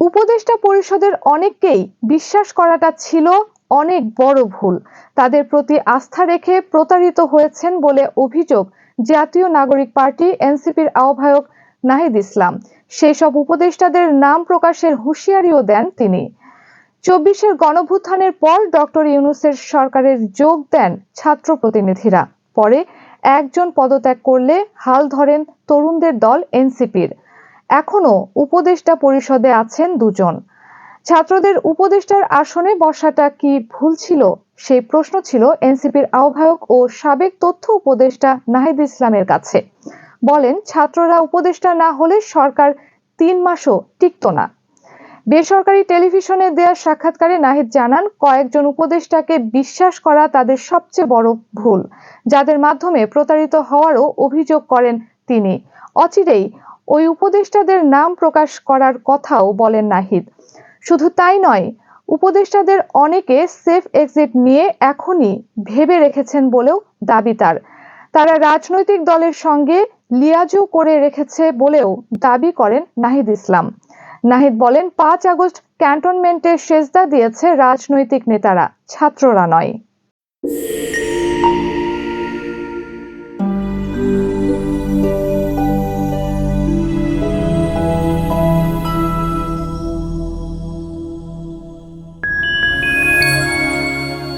উপদেষ্টা পরিষদের অনেককেই বিশ্বাস করাটা ছিল অনেক বড় ভুল। তাদের প্রতি আস্থা রেখে প্রতারিত হয়েছেন বলে অভিযোগ জাতীয় নাগরিক পার্টি এনসিপির আহ্বায়ক নাহিদ ইসলাম। সেই সব উপদেষ্টাদের নাম প্রকাশের হুঁশিয়ারিও দেন তিনি। চব্বিশের গণভুত্থানের পর ডক্টর ইউনুসের সরকারের যোগ দেন ছাত্র প্রতিনিধিরা। পরে একজন পদত্যাগ করলে হাল ধরেন তরুণদের দল এনসিপির। এখনও উপদেষ্টা পরিষদে আছেন দুজন। ছাত্রদের উপদেষ্টার আসনে বসাটা কি ভুল ছিল? সেই প্রশ্ন ছিল এনসিপির আহ্বায়ক ও সাবেক তথ্য উপদেষ্টা নাহিদ ইসলামের কাছে। বলেন, ছাত্ররা উপদেষ্টা না হলে সরকার তিন মাসও টিকত না। বেসরকারি টেলিভিশনে দেয়া সাক্ষাৎকারে নাহিদ জানান, কয়েকজন উপদেষ্টাকে বিশ্বাস করা তাদের সবচেয়ে বড় ভুল। যাদের মাধ্যমে প্রতারিত হওয়ারও অভিযোগ করেন তিনি। অচিরেই ওই উপদেষ্টাদের নাম প্রকাশ করার কথাও বলেন নাহিদ। শুধু তাই নয়, উপদেষ্টাদের অনেকে সেফ এক্সিট নিয়ে এখনই ভেবে রেখেছেন বলেও দাবি তার। তারা রাজনৈতিক দলের সঙ্গে লিয়াজও করে রেখেছে বলেও দাবি করেন নাহিদ ইসলাম। নাহিদ বলেন, পাঁচ আগস্ট ক্যান্টনমেন্টে সেজদা দিয়েছে রাজনৈতিক নেতারা, ছাত্ররা নয়।